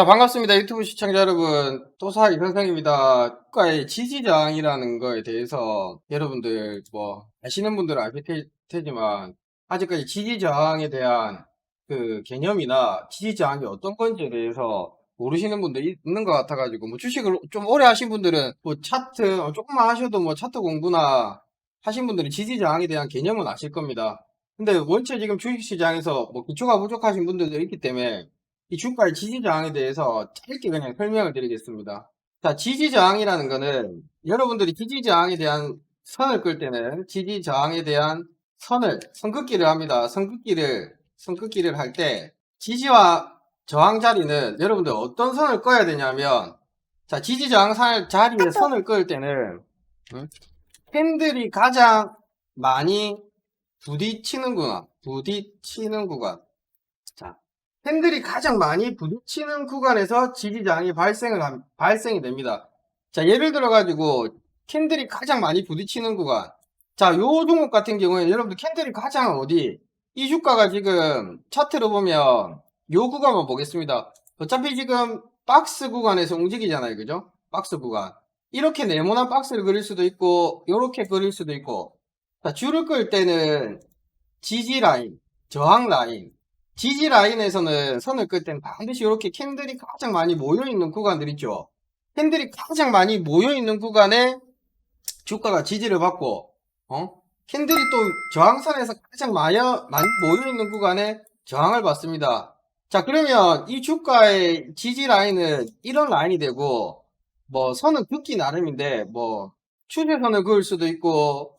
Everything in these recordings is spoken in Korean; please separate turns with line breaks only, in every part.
자, 반갑습니다. 유튜브 시청자 여러분. 또사이 선생입니다. 국가의 지지장이라는 거에 대해서 여러분들 뭐 아시는 분들은 아실 테- 테지만 아직까지 지지저항에 대한 그 개념이나 지지저항이 어떤 건지에 대해서 모르시는 분들 있는 것 같아가지고 뭐 주식을 좀 오래 하신 분들은 뭐 차트 어, 조금만 하셔도 뭐 차트 공부나 하신 분들은 지지저항에 대한 개념은 아실 겁니다. 근데 원체 지금 주식시장에서 뭐 기초가 부족하신 분들도 있기 때문에 이 주가의 지지저항에 대해서 짧게 그냥 설명을 드리겠습니다. 자, 지지저항이라는 거는 여러분들이 지지저항에 대한 선을 끌 때는 지지저항에 대한 선을, 선긋기를 합니다. 선긋기를, 선긋기를 할 때 지지와 저항 자리는 여러분들 어떤 선을 꺼야 되냐면 자, 지지저항 살- 자리에 선을 끌 때는 음, 팬들이 가장 많이 부딪히는구나. 부딪히는 구간. 자, 팬들이 가장 많이 부딪히는 구간에서 지지장이 발생을 함- 발생이 됩니다. 자, 예를 들어 가지고 캔들이 가장 많이 부딪히는 구간. 자, 요 종목 같은 경우에 여러분들 캔들이 가장 어디? 이 주가가 지금 차트로 보면 요 구간만 보겠습니다. 어차피 지금 박스 구간에서 움직이잖아요. 그죠? 박스 구간. 이렇게 네모난 박스를 그릴 수도 있고 요렇게 그릴 수도 있고 자, 줄을 끌 때는 지지 라인, 저항 라인, 지지 라인에서는 선을 끌 때는 반드시 이렇게 캔들이 가장 많이 모여 있는 구간들 있죠. 캔들이 가장 많이 모여 있는 구간에 주가가 지지를 받고, 어? 캔들이 또 저항선에서 가장 많이, 많이 모여 있는 구간에 저항을 받습니다. 자, 그러면 이 주가의 지지 라인은 이런 라인이 되고, 뭐, 선은 긋기 나름인데, 뭐, 추세선을 그을 수도 있고,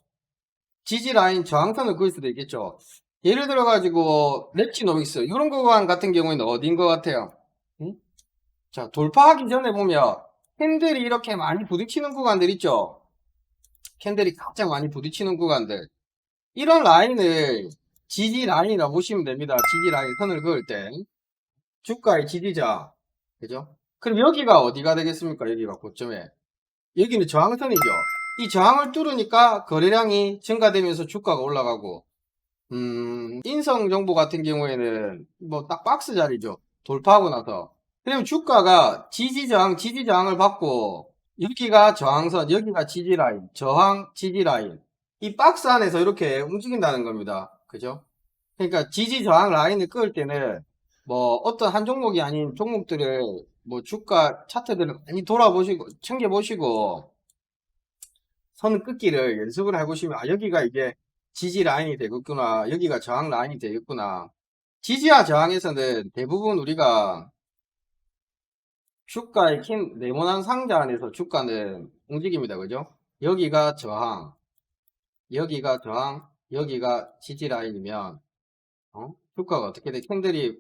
지지 라인 저항선을 그을 수도 있겠죠. 예를 들어 가지고 랩지노믹스 이런 구간 같은 경우에는 어디인 것 같아요? 응? 자 돌파하기 전에 보면 캔들이 이렇게 많이 부딪히는 구간들 있죠. 캔들이 가장 많이 부딪히는 구간들 이런 라인을 지지 라인이라고 보시면 됩니다. 지지 라인 선을 그을 때 주가의 지지자 그죠? 그럼 여기가 어디가 되겠습니까? 여기가 고점에 여기는 저항선이죠. 이 저항을 뚫으니까 거래량이 증가되면서 주가가 올라가고 음, 인성 정보 같은 경우에는 뭐 딱 박스 자리죠. 돌파하고 나서. 그러면 주가가 지지 저항, 지지 저항을 받고 여기가 저항선, 여기가 지지 라인, 저항, 지지 라인. 이 박스 안에서 이렇게 움직인다는 겁니다. 그죠? 그러니까 지지 저항 라인을 끌 때는 뭐 어떤 한 종목이 아닌 종목들을 뭐 주가 차트들을 많이 돌아보시고 챙겨보시고 선 끊기를 연습을 해보시면 아 여기가 이게 지지 라인이 되겠구나 여기가 저항 라인이 되겠구나 지지와 저항에서는 대부분 우리가 주가의 킨 네모난 상자 안에서 주가는 움직입니다 그죠 여기가 저항 여기가 저항 여기가 지지 라인이면 어? 주가가 어떻게 돼 캔들이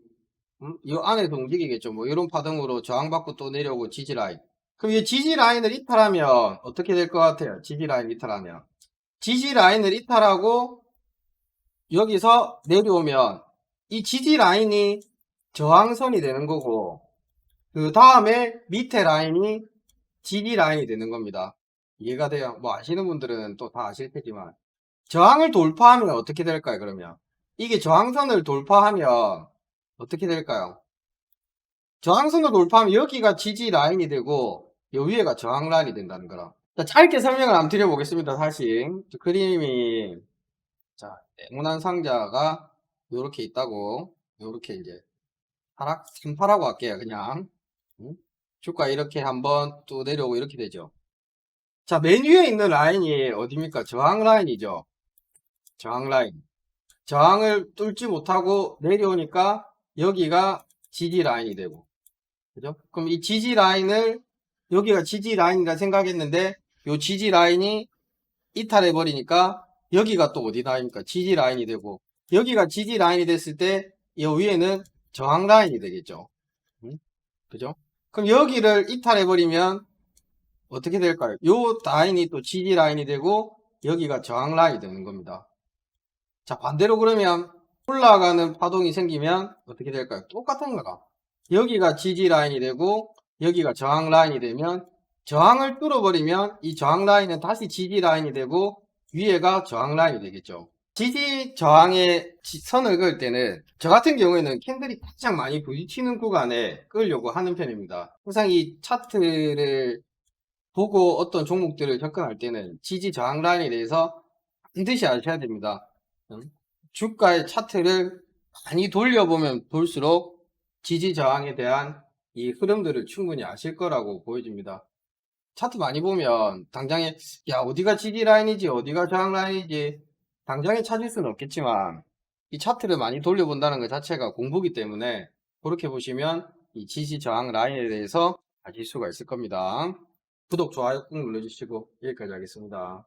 음? 이 안에서 움직이겠죠 뭐 이런 파동으로 저항받고 또 내려오고 지지 라인 그럼 이 지지 라인을 이탈하면 어떻게 될 것 같아요? 지지 라인 이탈하면. 지지 라인을 이탈하고 여기서 내려오면 이 지지 라인이 저항선이 되는 거고 그 다음에 밑에 라인이 지지 라인이 되는 겁니다. 이해가 돼요? 뭐 아시는 분들은 또 다 아실 테지만 저항을 돌파하면 어떻게 될까요? 그러면 이게 저항선을 돌파하면 어떻게 될까요? 저항선을 돌파하면 여기가 지지 라인이 되고 요 위에가 저항 라인이 된다는 거라. 자, 짧게 설명을 한번 드려보겠습니다. 저 그림이 자 네모난 상자가 요렇게 있다고 요렇게 이제 하락 3파라고 할게요. 그냥 응? 주가 이렇게 한번 또 내려오고 이렇게 되죠. 자, 맨 위에 있는 라인이 어디입니까? 저항 라인이죠. 저항 라인. 저항을 뚫지 못하고 내려오니까 여기가 지지 라인이 되고 그죠? 그럼 이 지지 라인을 여기가 지지 라인이라 생각했는데 요 지지 라인이 이탈해 버리니까 여기가 또 어디 라인입니까? 지지 라인이 되고 여기가 지지 라인이 됐을 때 이 위에는 저항 라인이 되겠죠. 음? 그죠? 그럼 여기를 이탈해 버리면 어떻게 될까요? 요 라인이 또 지지 라인이 되고 여기가 저항 라인이 되는 겁니다. 자 반대로 그러면 올라가는 파동이 생기면 어떻게 될까요? 똑같은 거가 여기가 지지 라인이 되고 여기가 저항 라인이 되면 저항을 뚫어버리면 이 저항 라인은 다시 지지 라인이 되고 위에가 저항 라인이 되겠죠. 지지 저항의 지- 선을 그을 때는 저 같은 경우에는 캔들이 가장 많이 부딪히는 구간에 끌려고 하는 편입니다. 항상 이 차트를 보고 어떤 종목들을 접근할 때는 지지 저항 라인에 대해서 반드시 아셔야 됩니다. 응? 주가의 차트를 많이 돌려보면 볼수록 지지 저항에 대한 이 흐름들을 충분히 아실 거라고 보여집니다. 차트 많이 보면 당장에 야 어디가 지지 라인이지 어디가 저항 라인이지 당장에 찾을 수는 없겠지만 이 차트를 많이 돌려본다는 것 자체가 공부기 때문에 그렇게 보시면 이 지지 저항 라인에 대해서 아실 수가 있을 겁니다. 구독, 좋아요 꾹 눌러주시고 여기까지 하겠습니다.